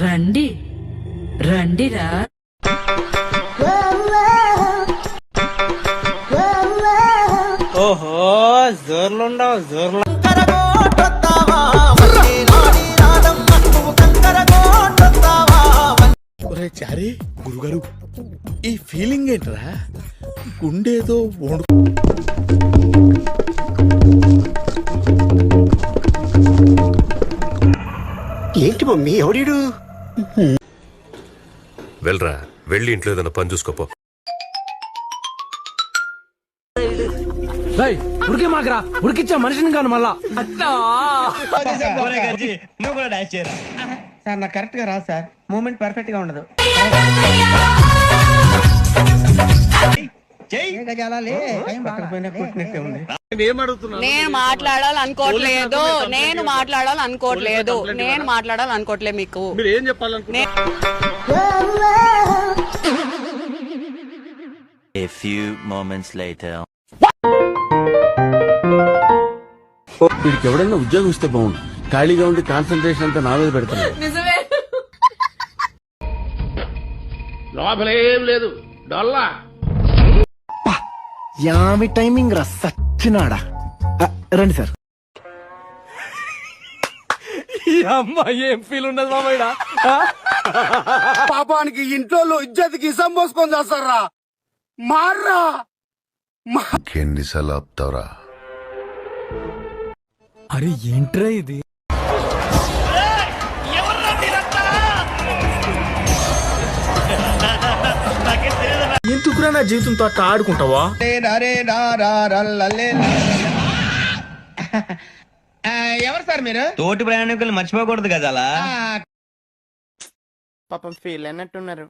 రండి. రండిరా. ఓహో జోర్లుండవు జోర్లు. ఒరే చారి గురుగారు ఈ ఫీలింగ్ ఏంట్రా? గుండేదో వణు ఏంటి మమ్మీ ఎవడీడు వెళ్ళరా వెళ్ళి ఇంట్లో ఏదైనా పని చూసుకోపో. ఉడికి మాకరా ఉడికిచ్చా మనిషిని కాను మళ్ళా. నువ్వు కూడా డాన్స్ చేయరా? సార్ నాకు కరెక్ట్గా రాదు సార్. మూమెంట్ పర్ఫెక్ట్గా ఉండదు. పోయినా కొట్టినట్టే ఉంది. నేను మాట్లాడాలనుకోవట్లేదు. నేను మాట్లాడాలనుకోవట్లేదు. నేను మాట్లాడాలనుకోవట్లేదు మీకు. ఏం చెప్పాలనుకుంటున్నారు? A few moments later. వీడికి ఎవడన్నా ఉద్యోగం ఇస్తే బాగుండు. ఖాళీగా ఉండి కాన్సన్ట్రేషన్ అంతా నా మీద పెడతాను లోపలేం లేదు. డొల్లా. యామి టైమింగ్ రా సచ్చినాడా? రండి సార్. అమ్మాయి ఏం ఫీల్ ఉన్నది మామయ్య పాపానికి ఇంట్లో ఇజ్జతికి ఇసం పోసుకొని చేస్తారా? మార్రా! ఎన్నిసార్లు ఆపుతావురా? అరే ఏంట్రా ఇది? ఎందుకురా నా జీవితంతో అట్లా ఆడుకుంటావా? ఎవరు సార్ మీరు? తోటి ప్రయాణికులు మర్చిపోకూడదు కదా అలా. పాపం ఫీల్ అన్నట్టున్నారు